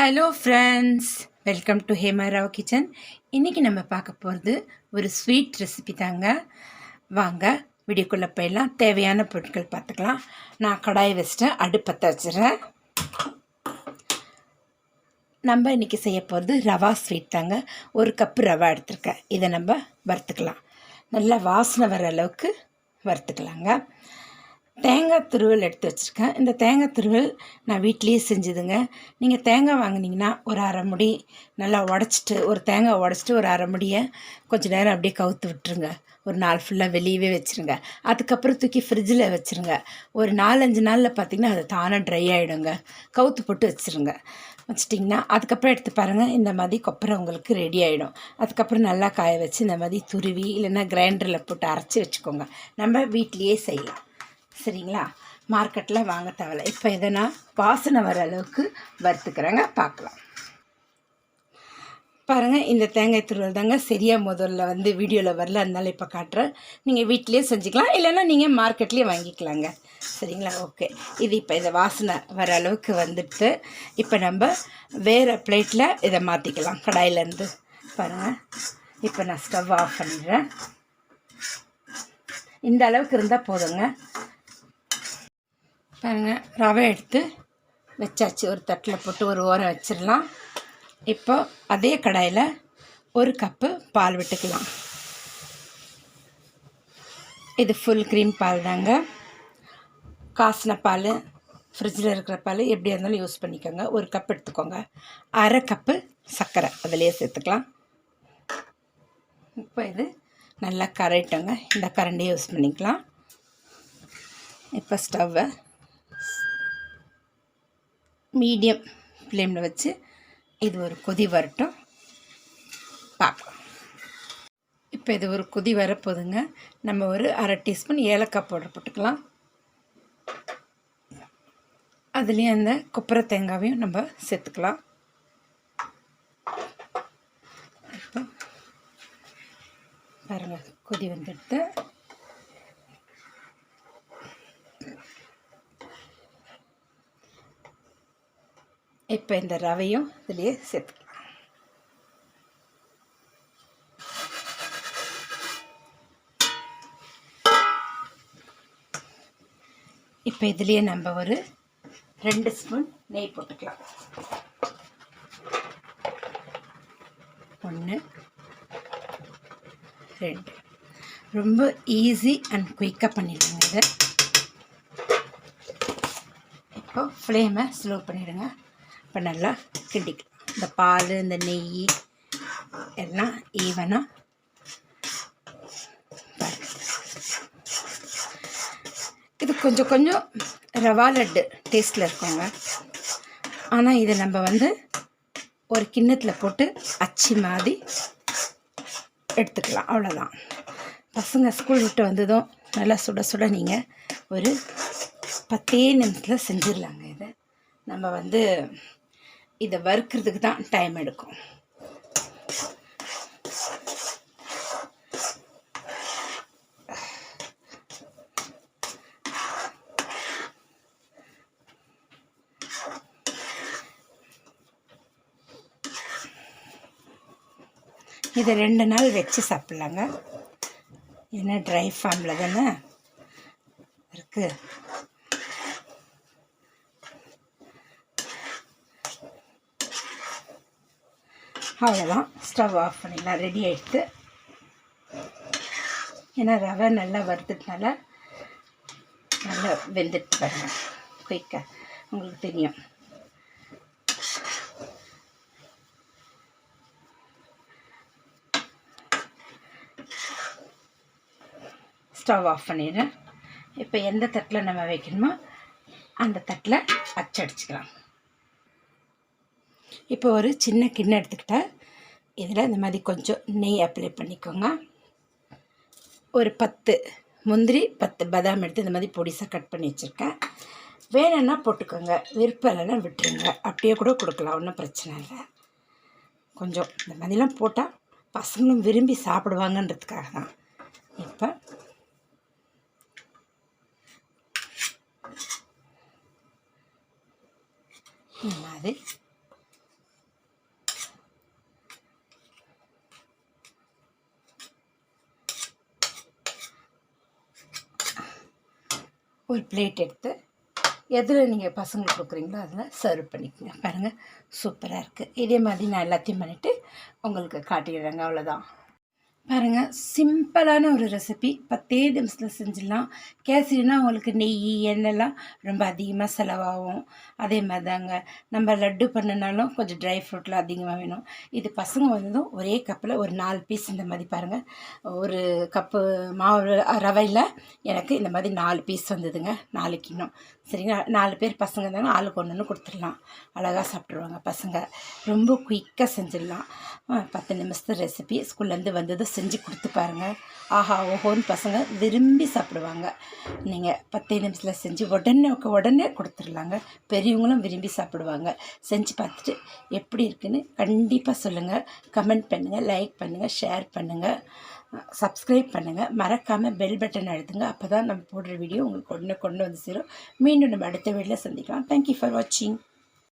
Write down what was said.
Hello friends welcome to Hemarao kitchen இன்றைக்கி நம்ம பார்க்க போகிறது ஒரு ஸ்வீட் ரெசிபி தாங்க. வாங்க வீடியோக்குள்ளே போயிடலாம். தேவையான பொருட்கள் பார்த்துக்கலாம். நான் கடாய் வச்சுட்டேன் அடுப்பத்தை வச்சுறேன் நம்ம இன்றைக்கி செய்ய போகிறது ரவா ஸ்வீட் தாங்க. ஒரு கப்பு ரவா எடுத்திருக்கேன். இதை நம்ம வறுத்துக்கலாம். நல்லா வாசனை வர அளவுக்கு வறுத்துக்கலாங்க. தேங்காய் துருவல் எடுத்து வச்சுருக்கேன். இந்த தேங்காய் துருவல் நான் வீட்லேயே செஞ்சுதுங்க. நீங்கள் தேங்காய் வாங்கினீங்கன்னா ஒரு அரை முடி நல்லா உடச்சிட்டு ஒரு தேங்காய் உடச்சிட்டு ஒரு அரை முடியை கொஞ்சம் நேரம் அப்படியே கவுத்து விட்டுருங்க. ஒரு நாள் ஃபுல்லாக வெளியவே வச்சுருங்க. அதுக்கப்புறம் தூக்கி ஃப்ரிட்ஜில் வச்சுருங்க. ஒரு நாலஞ்சு நாளில் பார்த்தீங்கன்னா அது தானாக ட்ரை ஆகிடுங்க கவுத்து போட்டு வச்சுருங்க. வச்சிட்டிங்கன்னா அதுக்கப்புறம் எடுத்து பாருங்கள் இந்த மாதிரி கொப்பரை உங்களுக்கு ரெடி ஆகிடும் அதுக்கப்புறம் நல்லா காய வச்சு இந்த மாதிரி துருவி இல்லைன்னா கிரைண்டரில் போட்டு அரைச்சி வச்சுக்கோங்க. நம்ம வீட்லேயே செய்யலாம். சரிங்களா? மார்க்கெட்டில் வாங்க தேவையில்ல. இப்போ இதை நான் வாசனை வர அளவுக்கு வறுத்துக்கிறேங்க. பார்க்கலாம். பாருங்கள் இந்த தேங்காய் துருவல் தாங்க சரியாக முதல்ல வந்து வீடியோவில் வரல. அதனால இப்போ காட்டுறேன். நீங்கள் வீட்லேயே செஞ்சுக்கலாம். இல்லைன்னா நீங்கள் மார்க்கெட்லேயே வாங்கிக்கலாங்க. சரிங்களா? ஓகே இது இப்போ இதை வாசனை வர அளவுக்கு வந்துட்டு இப்போ நம்ம வேறு பிளேட்டில் இதை மாற்றிக்கலாம் கடாயிலேருந்து. பாருங்கள் இப்போ நான் ஸ்டவ் ஆஃப் பண்ணிடுறேன் இந்த அளவுக்கு இருந்தால் போதுங்க. பாருங்கள் ரவை எடுத்து வச்சாச்சு. ஒரு தட்டில் போட்டு ஒரு ஓரம் வச்சிடலாம். இப்போ அதே கடாயில் ஒரு கப்பு பால் விட்டுக்கலாம். இது ஃபுல் க்ரீம் பால் தாங்க. காசின பால் ஃப்ரிட்ஜில் இருக்கிற பால் எப்படியா இருந்தாலும் யூஸ் பண்ணிக்கோங்க. ஒரு கப் எடுத்துக்கோங்க. அரை கப்பு சர்க்கரை அதிலேயே சேர்த்துக்கலாம். இப்போ இது நல்லா கரைட்டோங்க இந்த கரண்டியை யூஸ் பண்ணிக்கலாம். இப்போ ஸ்டவ்வை மீடியம் ஃப்ளேமில் வச்சு இது ஒரு கொதி வரட்டும். பார்க்கலாம் இப்போ இது ஒரு கொதி வரப்போதுங்க நம்ம ஒரு அரை டீஸ்பூன் ஏலக்காய் பவுடர் போட்டுக்கலாம். அதுலேயும் அந்த கொப்பரை தேங்காவையும் நம்ம சேர்த்துக்கலாம். இப்போ பாருங்கள் கொதி வந்துடுது. இப்போ இந்த ரவையும் இதுலேயே சேர்த்துக்கலாம். இப்போ இதுலேயே நம்ம ஒரு ரெண்டு ஸ்பூன் நெய் போட்டுக்கலாம். ஒன்று ரெண்டு. ரொம்ப ஈஸி அண்ட் குயிக்காக பண்ணிடுங்க இதை. இப்போ ஃப்ளேமை ஸ்லோ பண்ணிவிடுங்க இப்போ நல்லா கிண்டிக்கலாம். இந்த பால் இந்த நெய் எல்லாம் ஈவனாக இது கொஞ்சம் கொஞ்சம் ரவா லட்டு டேஸ்ட்டில் இருக்குங்க. ஆனால் இதை நம்ம வந்து ஒரு கிண்ணத்தில் போட்டு அச்சு மாதிரி எடுத்துக்கலாம். அவ்வளோதான் பசங்க ஸ்கூல் விட்டு வந்ததும் நல்லா சுட சுட நீங்கள் ஒரு பத்தே நிமிஷத்தில் செஞ்சிடலாங்க இதை. நம்ம வந்து இதை வறுக்கிறதுக்கு தான் டைம் எடுக்கும். இதை ரெண்டு நாள் வச்சு சாப்பிட்லாங்க. ஏன்னா ட்ரை ஃபார்மில் தானே இருக்குது அவ்வளோதான் ஸ்டவ் ஆஃப் பண்ணிடலாம் ரெடி ஆகிடுது ஏன்னா ரவை நல்லா வறுத்துட்டனால நல்லா வெந்துட்டு பாருங்க. குயிக்காக உங்களுக்கு தெரியும். ஸ்டவ் ஆஃப் பண்ணிடுறேன். இப்போ எந்த தட்டில் நம்ம வைக்கணுமோ அந்த தட்டில் அச்சடிச்சுக்கலாம் இப்போ ஒரு சின்ன கிண்ணம் எடுத்துக்கிட்டேன் இதில் இந்த மாதிரி கொஞ்சம் நெய் அப்ளை பண்ணிக்கோங்க. ஒரு பத்து முந்திரி பத்து பதாம் எடுத்து இந்த மாதிரி பொடிசாக கட் பண்ணி வச்சுருக்கேன். வேணும்னா போட்டுக்கோங்க. விருப்பம் இல்லைன்னா விட்டுருங்க. அப்படியே கூட கொடுக்கலாம். ஒன்றும் பிரச்சனை இல்லை. கொஞ்சம் இந்த மாதிரிலாம் போட்டால் பசங்களும் விரும்பி சாப்பிடுவாங்கன்றதுக்காக தான். இப்போ இந்த மாதிரி ஒரு பிளேட் எடுத்து எதில் நீங்கள் பசங்களுக்கு கொடுக்குறீங்களோ அதில் சர்வ் பண்ணிக்கோங்க. பாருங்கள் சூப்பராக இருக்குது இதே மாதிரி நான் எல்லாத்தையும் பண்ணிவிட்டு உங்களுக்கு காட்டிடுறேங்க. அவ்வளோதான் பாருங்கள் சிம்பிளான ஒரு ரெசிபி பத்தே நிமிஷத்தில் செஞ்சிடலாம். கேசரினா உங்களுக்கு நெய் எண்ணெய்லாம் ரொம்ப அதிகமாக செலவாகும். அதே மாதிரி தாங்க நம்ம லட்டு பண்ணினாலும் கொஞ்சம் ட்ரை ஃப்ரூட்லாம் அதிகமாக வேணும். இது பசங்க வந்ததும் ஒரே கப்பில் ஒரு நாலு பீஸ் இந்த மாதிரி பாருங்கள் ஒரு கப்பு மாவு ரவையில் எனக்கு இந்த மாதிரி நாலு பீஸ் வந்ததுங்க நாலு கிண்ணம். சரிங்களா? நாலு பேர் பசங்க இருந்தாங்க ஆளுக்கு ஒன்று ஒன்று கொடுத்துடலாம். அழகாக சாப்பிட்ருவாங்க பசங்க. ரொம்ப குயிக்காக செஞ்சிடலாம். பத்து நிமிஷத்து ரெசிபி ஸ்கூல்லேருந்து வந்ததும் செஞ்சு கொடுத்து பாருங்கள் ஆஹா ஓஹோன்னு பசங்க விரும்பி சாப்பிடுவாங்க. நீங்கள் பத்தே நிமிஷத்தில் செஞ்சு உடனே உடனே கொடுத்துடலாங்க. பெரியவங்களும் விரும்பி சாப்பிடுவாங்க. செஞ்சு பார்த்துட்டு எப்படி இருக்குன்னு கண்டிப்பாக சொல்லுங்கள் கமெண்ட் பண்ணுங்கள் லைக் பண்ணுங்கள் ஷேர் பண்ணுங்கள் சப்ஸ்கிரைப் பண்ணுங்கள் மறக்காமல் பெல் பட்டன் அழுத்துங்க. அப்போ தான் நம்ம போடுற வீடியோ உங்களுக்கு உடனே கொண்டு வந்து சேரும். மீண்டும் நம்ம அடுத்த வீடியோவில் சந்திக்கலாம். தேங்க்யூ ஃபார் வாட்சிங்